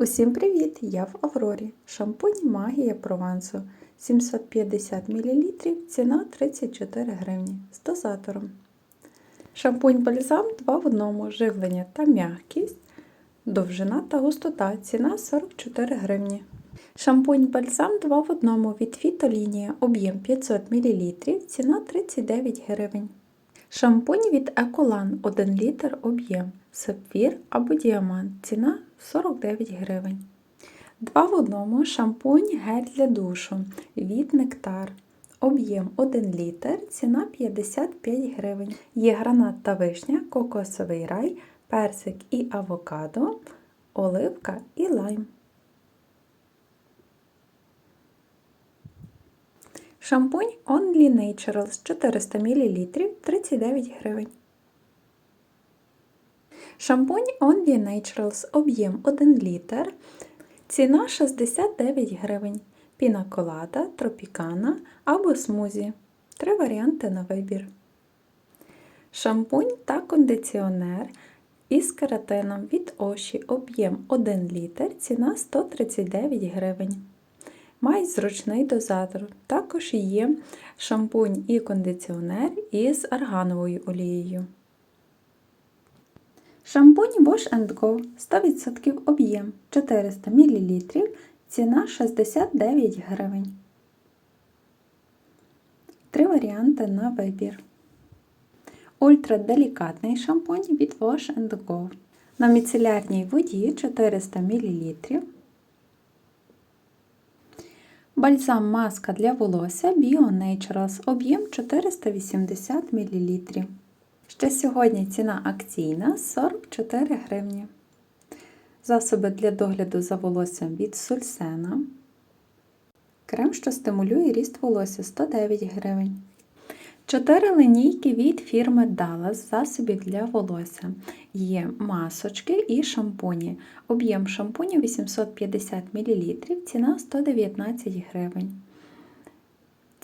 Усім привіт! Я в Аврорі. Шампунь Магія Провансу 750 мл, ціна 34 гривні з дозатором. Шампунь бальзам 2 в 1, живлення та м'якість, довжина та густота, ціна 44 гривні. Шампунь бальзам 2 в 1 від Фітолінія, об'єм 500 мл, ціна 39 гривень. Шампунь від Еколан 1 літр об'єм, сапфір або діамант, ціна 49 гривень. Два в одному шампунь гель для душу від Нектар. Об'єм 1 літр, ціна 55 гривень. Є гранат та вишня, кокосовий рай, персик і авокадо, оливка і лайм. Шампунь Only Naturals 400 мл 39 гривень. Шампунь Only Naturals об'єм 1 літр. Ціна 69 гривень. Піна колада, тропікана або смузі. Три варіанти на вибір. Шампунь та кондиціонер із кератином від Оші об'єм 1 літр. Ціна 139 гривень. Має зручний дозатор. Також є шампунь і кондиціонер із аргановою олією. Шампунь Wash Go 100% об'єм 400 мл, ціна 69 гривень. Три варіанти на вибір. Ультраделікатний шампунь від Wash Go. На міцелярній воді 400 мл. Бальзам маска для волосся Bio Naturals об'єм 480 мл. Ще сьогодні ціна акційна 44 гривні. Засоби для догляду за волоссям від Сульсена. Крем, що стимулює ріст волосся 109 гривень. 4 линійки від фірми Dallas засобів для волосся. Є масочки і шампуні. Об'єм шампуню 850 мл, ціна 119 гривень.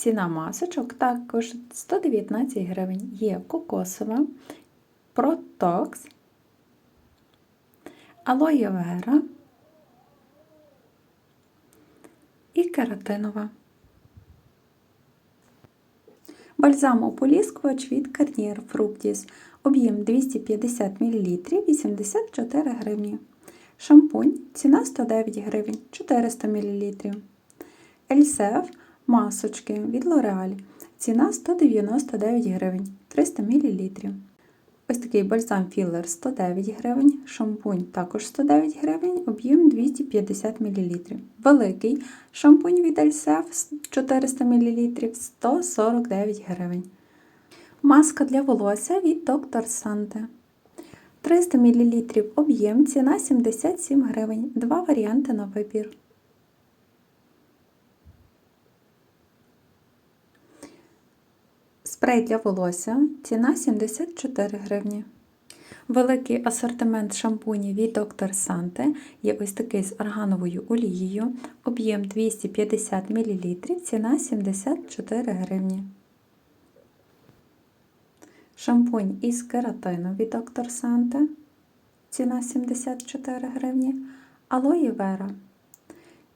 Ціна масочок також 119 гривень. Є кокосова, протокс, алоє вера і кератинова. Бальзам ополіскувач від Garnier Fructis. Об'єм 250 мл 84 гривні. Шампунь. Ціна 109 гривень 400 мл. Ельсеф масочки від L'Oreal. Ціна 199 гривень 300 мл. Ось такий бальзам філер 109 гривень, шампунь також 109 гривень, об'єм 250 мл. Великий шампунь від Ельсеф 400 мл 149 гривень. Маска для волосся від Dr. Sante. 300 мл об'єм, ціна 77 гривень. Два варіанти на вибір. Спрей для волосся. Ціна 74 гривні. Великий асортимент шампунів від Dr. Sante є ось такий з аргановою олією. Об'єм 250 мл, ціна 74 гривні. Шампунь із кератину від Dr. Sante. Ціна 74 гривні. Алоє Вера.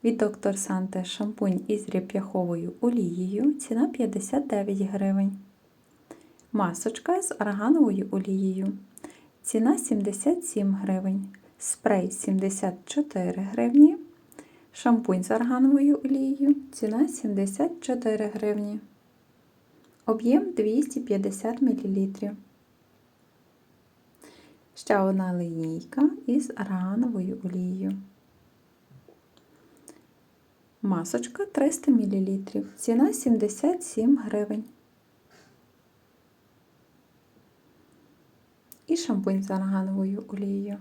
Від Dr. Sante шампунь із реп'яховою олією. Ціна 59 гривень. Масочка з аргановою олією. Ціна 77 гривень. Спрей 74 гривні. Шампунь з аргановою олією. Ціна 74 гривні. Об'єм 250 мл. Ще одна линійка із аргановою олією. Масочка 300 мл. Ціна 77 гривень. І шампунь з аргановою олією.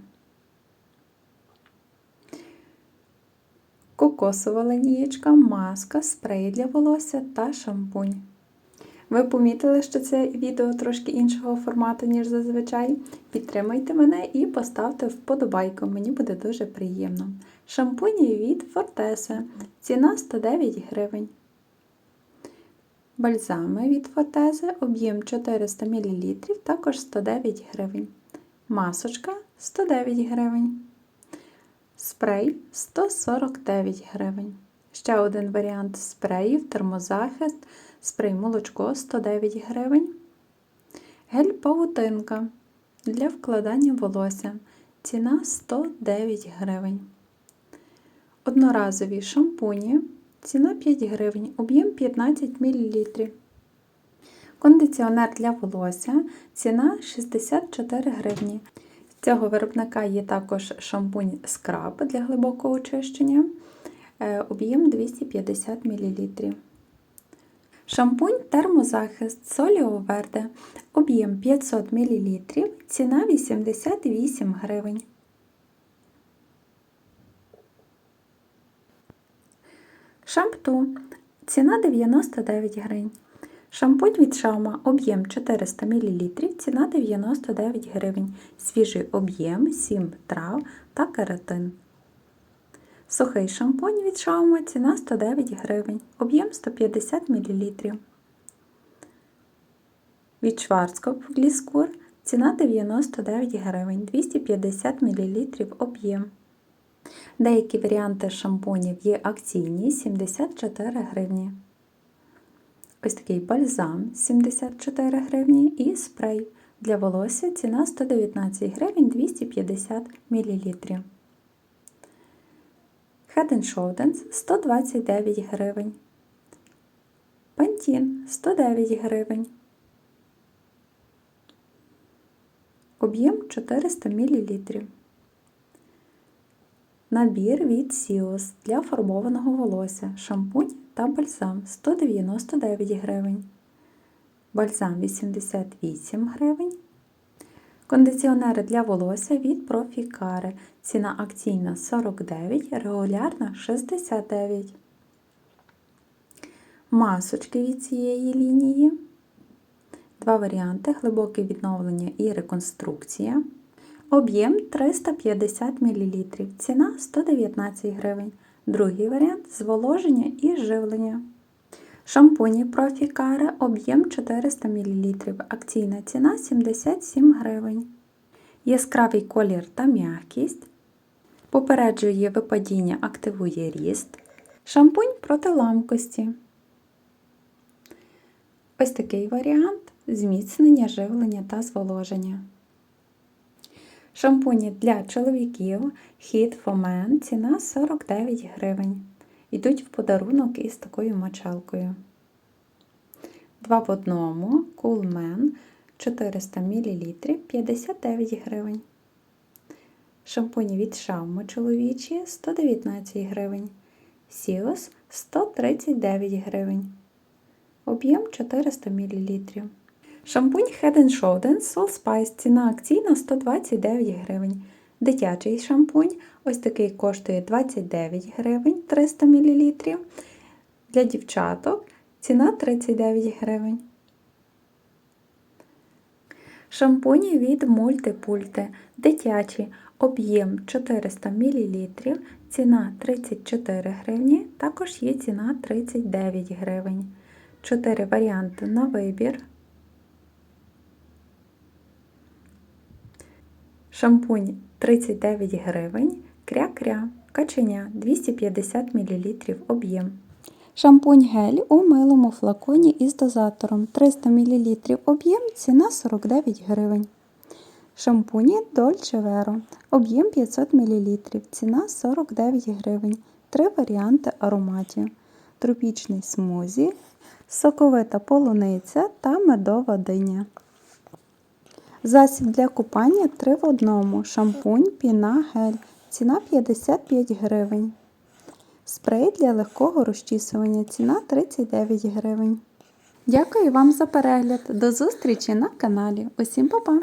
Кокосова линієчка, маска, спрей для волосся та шампунь. Ви помітили, що це відео трошки іншого формату, ніж зазвичай. Підтримайте мене і поставте вподобайку, мені буде дуже приємно. Шампуні від Fortese. Ціна 109 гривень. Бальзами від Fortese, об'єм 400 мл, також 109 гривень. Масочка 109 гривень. Спрей 149 гривень. Ще один варіант спреїв, термозахист, спрей молочко 109 гривень. Гель павутинка для вкладання волосся. Ціна 109 гривень. Одноразові шампуні. Ціна 5 гривень, об'єм 15 мл. Кондиціонер для волосся. Ціна 64 гривні. З цього виробника є також шампунь скраб для глибокого очищення. Е, Об'єм 250 мл. Шампунь термозахист Соліо Верде. Об'єм 500 мл. Ціна 88 гривень. Шампту. Ціна 99 гривень. Шампунь від шаума об'єм 400 мл, ціна 99 гривень. Свіжий об'єм 7 трав та кератин. Сухий шампунь від шаума ціна 109 гривень, об'єм 150 мл. Від Шварцкоп Гліскур ціна 99 гривень, 250 мл об'єм. Деякі варіанти шампунів є акційні 74 гривні. Ось такий бальзам 74 гривні і спрей для волосся ціна 119 гривень 250 мл. Head Shoulders 129 гривень. Пантін 109 гривень. Об'єм 400 мл. Набір від Сіос для фарбованого волосся, шампунь та бальзам 199 гривень. Бальзам 88 гривень. Кондиціонери для волосся від Профікари. Ціна акційна 49, регулярна 69. Масочки від цієї лінії. Два варіанти: глибоке відновлення і реконструкція. Об'єм 350 мл. Ціна 119 гривень. Другий варіант зволоження і живлення. Шампуні Профікара об'єм 400 мл. Акційна ціна 77 гривень. Яскравий колір та м'якість. Попереджує випадіння, активує ріст. Шампунь проти ламкості. Ось такий варіант зміцнення живлення та зволоження. Шампуні для чоловіків Hit for Men ціна 49 гривень. Йдуть в подарунок із такою мочалкою. Два в одному Cool Man 400 мл 59 гривень. Шампуні від Шаума чоловічі 119 гривень. Сіос 139 гривень. Об'єм 400 мл. Шампунь Head Shoulders Soul Spice ціна акційна 129 гривень. Дитячий шампунь ось такий коштує 29 гривень 300 мл. Для дівчаток ціна 39 гривень. Шампуні від Мультипульти. Дитячі об'єм 400 мл. Ціна 34 гривні. Також є ціна 39 гривень. 4 варіанти на вибір. Шампунь 39 гривень, кря-кря, каченя 250 мл об'єм. Шампунь гель у милому флаконі із дозатором 300 мл об'єм, ціна 49 гривень. Шампуні Dolce Vero, об'єм 500 мл, ціна 49 гривень. Три варіанти ароматів: тропічний смузі, соковита полуниця та медова диня. Засіб для купання 3 в одному. Шампунь, піна, гель. Ціна 55 гривень. Спрей для легкого розчісування. Ціна 39 гривень. Дякую вам за перегляд. До зустрічі на каналі. Усім па-па!